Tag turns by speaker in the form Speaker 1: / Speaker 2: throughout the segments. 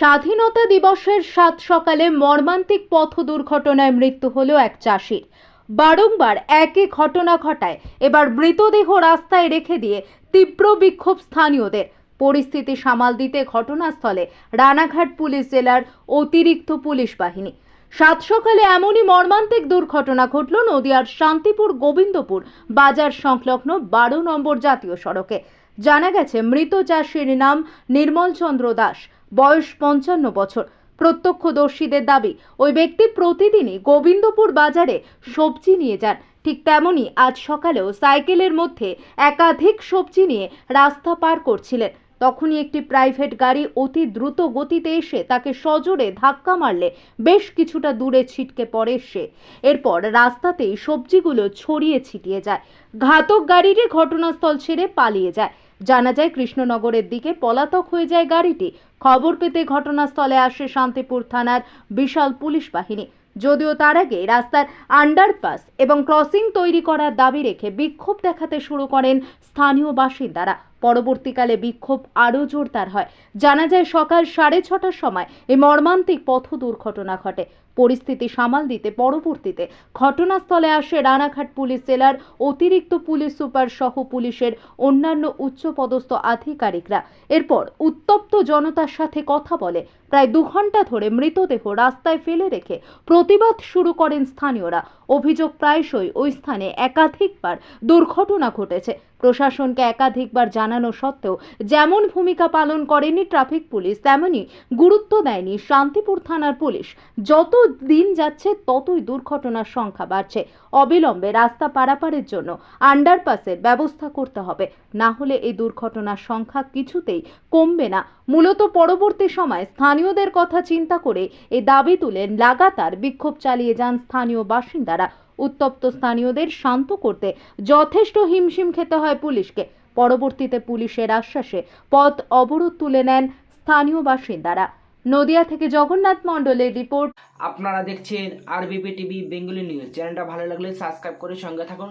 Speaker 1: স্বাধীনতা দিবসের সাত সকালে মর্মান্তিক পথ দুর্ঘটনায় মৃত্যু হলো এক চাষির বারংবার একই ঘটনা ঘটায়। এবার মৃতদেহ রাস্তায় রেখে দিয়ে তীব্র বিক্ষোভ স্থানীয়দের। পরিস্থিতি সামাল দিতে ঘটনাস্থলে রানাঘাট পুলিশ জেলার অতিরিক্ত পুলিশ বাহিনী। সাত সকালে এমনই মর্মান্তিক দুর্ঘটনা ঘটল নদিয়ার শান্তিপুর গোবিন্দপুর বাজার সংলগ্ন বারো নম্বর জাতীয় সড়কে। জানা গেছে, মৃত চাষির নাম নির্মল চন্দ্র দাস। বয়স পঞ্চান্ন বছর। প্রত্যক্ষদর্শীদের দাবি, ওই ব্যক্তি প্রতিদিনই গোবিন্দপুর বাজারে সবজি নিয়ে যান। ঠিক তেমনই আজ সকালেও সাইকেলের মধ্যে একাধিক সবজি নিয়ে রাস্তা পার করছিলেন। তখনই একটি প্রাইভেট গাড়ি অতি দ্রুত গতিতে এসে তাকে সজোরে ধাক্কা মারলে বেশ কিছুটা দূরে ছিটকে পড়ে সে। এরপর রাস্তাতেই সবজিগুলো ছড়িয়ে ছিটিয়ে যায়। ঘাতক গাড়িটি ঘটনাস্থল ছেড়ে পালিয়ে যায়। জানা যায় কৃষ্ণনগরের দিকে পলাতক হয়ে যায় গাড়িটি। খবর পেতে ঘটনাস্থলে আসে শান্তিপুর থানার বিশাল পুলিশ বাহিনী। যদিও তার আগে রাস্তার আন্ডারপাস এবং ক্রসিং তৈরি করার দাবি রেখে বিক্ষোভ দেখাতে শুরু করেন স্থানীয় বাসিন্দারা। পরবর্তীকালে বিক্ষোভ আরও জোরদার হয়। জানা যায় সকাল সাড়ে ছটার সময় এই মর্মান্তিক পথ দুর্ঘটনা ঘটে। পরিস্থিতি সামাল দিতে পরবর্তীতে ঘটনাস্থলে আসে রানাঘাট পুলিশ জেলার অতিরিক্ত পুলিশ সুপার সহ পুলিশের অন্যান্য উচ্চপদস্থ আধিকারিকরা। এরপর উত্তপ্ত জনতার সাথে কথা বলে প্রায় দু ঘণ্টা ধরে মৃতদেহ রাস্তায় ফেলে রেখে প্রতিবাদ শুরু করেন স্থানীয়রা। অভিযোগ প্রায়শই ওই স্থানে একাধিকবার দুর্ঘটনা ঘটেছে। প্রশাসনকে একাধিকবার জানানো সত্ত্বেও যেমন ভূমিকা পালন করেনি ট্রাফিক পুলিশ, তেমনি গুরুত্ব দেয়নি শান্তিপুর থানার পুলিশ। যত দিন যাচ্ছে, ততই দুর্ঘটনার সংখ্যা বাড়ছে। অবিলম্বে রাস্তা পারাপারের জন্য আন্ডারপাসের ব্যবস্থা করতে হবে। না হলে এই দুর্ঘটনার সংখ্যা কিছুতেই কমবে না। মূলত পরবর্তী সময় স্থানীয়দের কথা চিন্তা করে এই দাবি তুলে লাগাতার বিক্ষোভ চালিয়ে যান স্থানীয় বাসিন্দারা। উত্তপ্ত স্থানীয়দের শান্ত করতে যথেষ্ট হিমশিম খেতে হয় পুলিশকে। পরবর্তীতে পুলিশের আশ্বাসে পথ অবরোধ তুলে নেন স্থানীয় বাসিন্দারা। নদিয়া থেকে জগন্নাথ মণ্ডলের রিপোর্ট।
Speaker 2: আপনারা দেখছেন আরবিপি টিভি বেঙ্গলি নিউজ চ্যানেলটা ভালো লাগলে সাবস্ক্রাইব করে সঙ্গে থাকুন।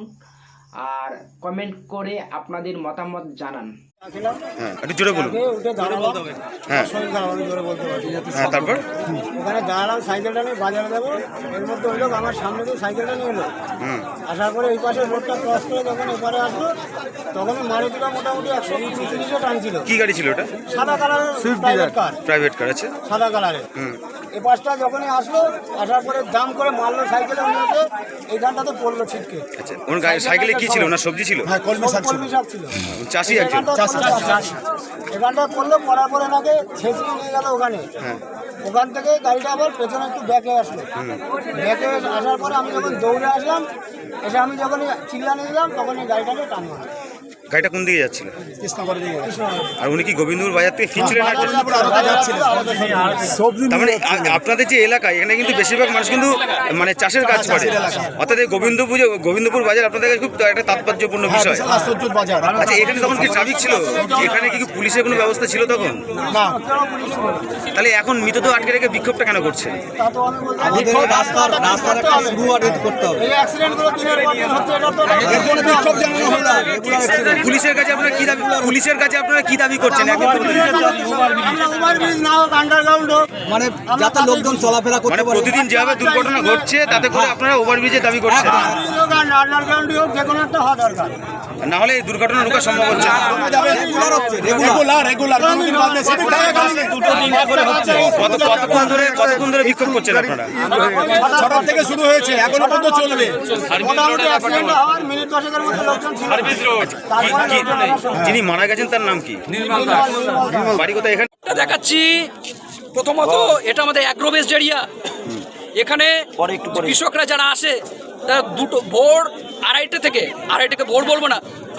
Speaker 2: আর কমেন্ট করে আপনাদের মতামত জানান।
Speaker 3: হ্যাঁ একটু জোরে বলুন। হ্যাঁ। হ্যাঁ তারপর?
Speaker 4: ওখানে দাঁড়ালাম সাইকেলটা নিয়ে বাজারে যাব। এর মধ্যে ওই লোক আমার সামনে দিয়ে সাইকেলটা নিয়ে এলো।
Speaker 3: হুম।
Speaker 4: আসার পরে এই পাশে রোডটা ক্রস করে যখন এপারে আসলো তখন মারুতিটা মোটামুটি একশো তিরিশে টানছিল।
Speaker 3: কি গাড়ি ছিল ওটা?
Speaker 4: সাদা কালারের প্রাইভেট কার
Speaker 3: প্রাইভেট কার আছে
Speaker 4: সাদা কালারের। এই পাশটা যখনই আসলো আসার পরে দাম করে মারলো সাইকেলে নিয়েছে এইখানটাতে পড়ল ছিটকে।
Speaker 3: আচ্ছা ওনার গাড়ি সাইকেলে কি ছিল? ওনার সবজি ছিল?
Speaker 4: হ্যাঁ কলমি শাক কলমি শাক ছিল।
Speaker 3: চাষি একজন।
Speaker 4: এখানটা পড়ল পড়ার পরে নাকি ছেঁচড়ে নিয়ে গেল ওখানে।
Speaker 3: হ্যাঁ।
Speaker 4: ওখান থেকে গাড়িটা আবার পেছনে একটু ব্যাকে আসলো। ব্যাকে আসার পরে আমি যখন দৌড়ে আসলাম এসে আমি যখন চিল্লানি দিলাম তখন এই গাড়িটাকে টানলো
Speaker 3: গাড়িটা কোন দিকে যাচ্ছিল? আর উনি কি গোবিন্দপুর বাজার থেকে ফিরছিলেন তার মানে আপনাদের যে এলাকা এখানে কিন্তু বেশিরভাগ মানুষ কিন্তু মানে চাষের কাজ করে। অর্থাৎ এই গোবিন্দপুর গোবিন্দপুর বাজার আপনাদের কাছে খুব একটা তাৎপর্যপূর্ণ বিষয়। আচ্ছা এখানে তখন কি ট্রাফিক ছিল? এখানে কি পুলিশের কোনো ব্যবস্থা ছিল তখন? তাহলে এখন মৃতদেহ আটকে রেখে বিক্ষোভটা কেন করছে
Speaker 4: করতে হবে।
Speaker 3: পুলিশের কাছে আপনারা কি দাবি পুলিশের কাছে আপনারা কি দাবি করছেন? একদম
Speaker 4: আমরা ওভারব্রিজ না হোক আন্ডারগ্রাউন্ড হোক
Speaker 5: মানে যাতে লোকজন চলাফেরা
Speaker 3: মানে
Speaker 5: করতে পারে।
Speaker 3: প্রতিদিন যেভাবে দুর্ঘটনা ঘটছে তাতে করে আপনারা ওভারব্রিজের দাবি করছেন।
Speaker 4: আন্ডারগ্রাউন্ড হোক যে কোনো একটা হওয়া দরকার।
Speaker 3: না হলে এই দুর্ঘটনা রোকা সম্ভব হচ্ছে। না
Speaker 5: রেগুলার হচ্ছে? রেগুলার
Speaker 3: কত কতক্ষণ ধরে কতক্ষণ ধরে বিক্ষোভ করছেন আপনারা?
Speaker 5: ছটার থেকে শুরু হয়েছে এখনও পর্যন্ত চলবে।
Speaker 3: যিনি মারা গেছেন তার নাম কি? বাড়ি কোথায় এখানে?
Speaker 6: এটা দেখাচ্ছি। প্রথমত এটা আমাদের অ্যাগ্রোবেস্ট এরিয়া এখানে কৃষকরা যারা আসে তারা দুটো ভোর আড়াইটে থেকে, আড়াইটাকে ভোর বলব না,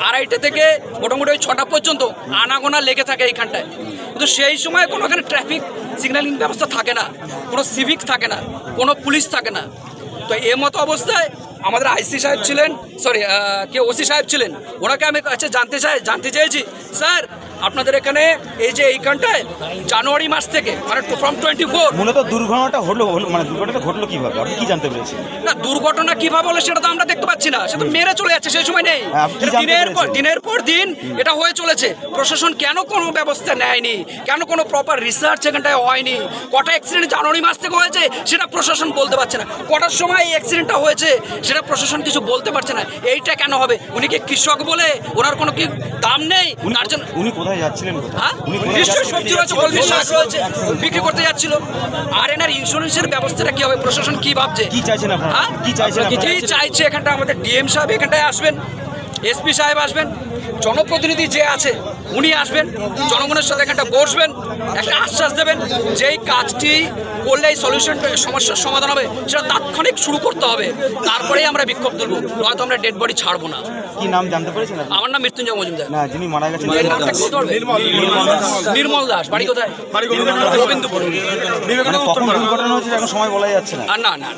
Speaker 6: আড়াইটে থেকে মোটামুটি ওই ছটা পর্যন্ত আনাগোনা লেগে থাকে এইখানটায়। কিন্তু সেই সময় কোনো এখানে ট্রাফিক সিগন্যালিং ব্যবস্থা থাকে না, কোনো সিভিক থাকে না, কোনো পুলিশ থাকে না। তো এ মতো অবস্থায় আমাদের আইসি সাহেব ছিলেন সরি কে ওসি সাহেব ছিলেন, ওনাকে আমি কাছে জানতে চাই, জানতে চাইছি স্যার আপনাদের এখানে এই যে এইখানটায় জানুয়ারি মাস থেকে মানে ফ্রম টোয়েন্টি ফোর
Speaker 3: মূলত দুর্ঘটনাটা হলো মানে দুর্ঘটনাটা ঘটলো কীভাবে? আপনি কি জানতে পেরেছেন?
Speaker 6: না দুর্ঘটনা কীভাবে হলো সেটা তো আমরা দেখতে পাচ্ছি না। সে তো মেরে চলে যাচ্ছে সেই সময় নেই।
Speaker 3: হ্যাঁ,
Speaker 6: দিনের পর দিনের পর দিন এটা হয়ে চলেছে। প্রশাসন কেন কোনো ব্যবস্থা নেয়নি? কেন কোনো প্রপার রিসার্চ এখানটায় হয়নি? কটা অ্যাক্সিডেন্ট জানুয়ারি মাস থেকে হয়েছে সেটা প্রশাসন বলতে পারছে না। কটার সময় এই অ্যাক্সিডেন্টটা হয়েছে সেটা প্রশাসন কিছু বলতে পারছে না। এইটা কেন হবে? উনি কি কৃষক বলে? ওনার কোনো কি দাম নেই? তার জন্য
Speaker 3: উনি কোথায় কোথায়?
Speaker 6: হ্যাঁ? নিশ্চয়ই সবজি রয়েছে কলমি শাক রয়েছে বিক্রি করতে যাচ্ছিল। আর এনার ইন্স্যুরেন্সের ব্যবস্থাটা কি হবে? প্রশাসন কি ভাবছে?
Speaker 3: কি চাইছেন আপনারা?
Speaker 6: হ্যাঁ?
Speaker 3: কি চাইছেন
Speaker 6: কি চাইছে এখানটা? আমাদের ডিএম সাহেব এখানটায় আসবেন। এসপি সাহেব আসবেন জনপ্রতিনিধি যে আছে উনি আসবেন জনগণের সাথে একটা বসবেন একটা আশ্বাস দেবেন যেই কাজটি করলে এই সলিউশন সমস্যার সমাধান হবে সেটা তাৎক্ষণিক শুরু করতে হবে। তারপরেই আমরা বিক্ষোভ তুলবো নয়তো আমরা ডেড বডি ছাড়বো না।
Speaker 3: কি নাম জানতে পেরেছেন
Speaker 6: আমার নাম মৃত্যুঞ্জয় মজুমদার।
Speaker 3: না যিনি মারা গেছেন?
Speaker 6: নির্মল দাস। বাড়ি কোথায়? গোবিন্দপুর।
Speaker 3: মানে দুর্ঘটনা হয়েছে এখন সময় বলা যাচ্ছে না।
Speaker 6: না না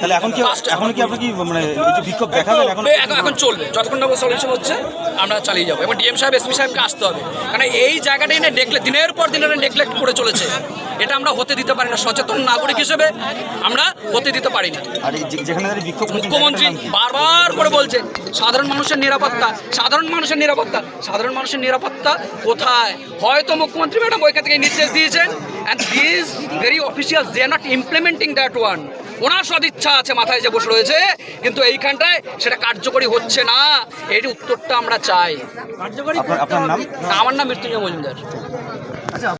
Speaker 3: তাহলে এখন কি
Speaker 6: Last-
Speaker 3: এখন কি আপনি কি মানে বিক্ষোভ দেখাবেন? এখন
Speaker 6: এখন এখন চলবে। যতক্ষণ না সলিউশন হচ্ছে আমরা চালিয়ে যাব। এবং ডিএম সাহেব এসপি সাহেবকে আসতে হবে। কারণ এই জায়গাটা এনে নেগলেক্ট দিনের পর দিন এনে নেগলেক্ট করে চলেছে। এটা আমরা হতে দিতে পারি না। সচেতন নাগরিক হিসেবে আমরা হতে দিতে পারি না।
Speaker 3: আর যেখানে বিক্ষোভ
Speaker 6: মুখ্যমন্ত্রী? বারবার করে বলছেন সাধারণ মানুষের নিরাপত্তা সাধারণ মানুষের নিরাপত্তা সাধারণ মানুষের নিরাপত্তা কোথায়? হয়তো মুখ্যমন্ত্রী ম্যাডাম ওইখান থেকে নির্দেশ দিয়েছেন and this very official they are not implementing that one ওনার সদিচ্ছা আছে মাথায় যে বসে রয়েছে কিন্তু এইখানটায় সেটা কার্যকরী হচ্ছে না। এটি উত্তরটা আমরা চাই।
Speaker 3: আপনার আপনার নাম?
Speaker 6: আমার নাম মৃত্যুঞ্জয় মজুমদার।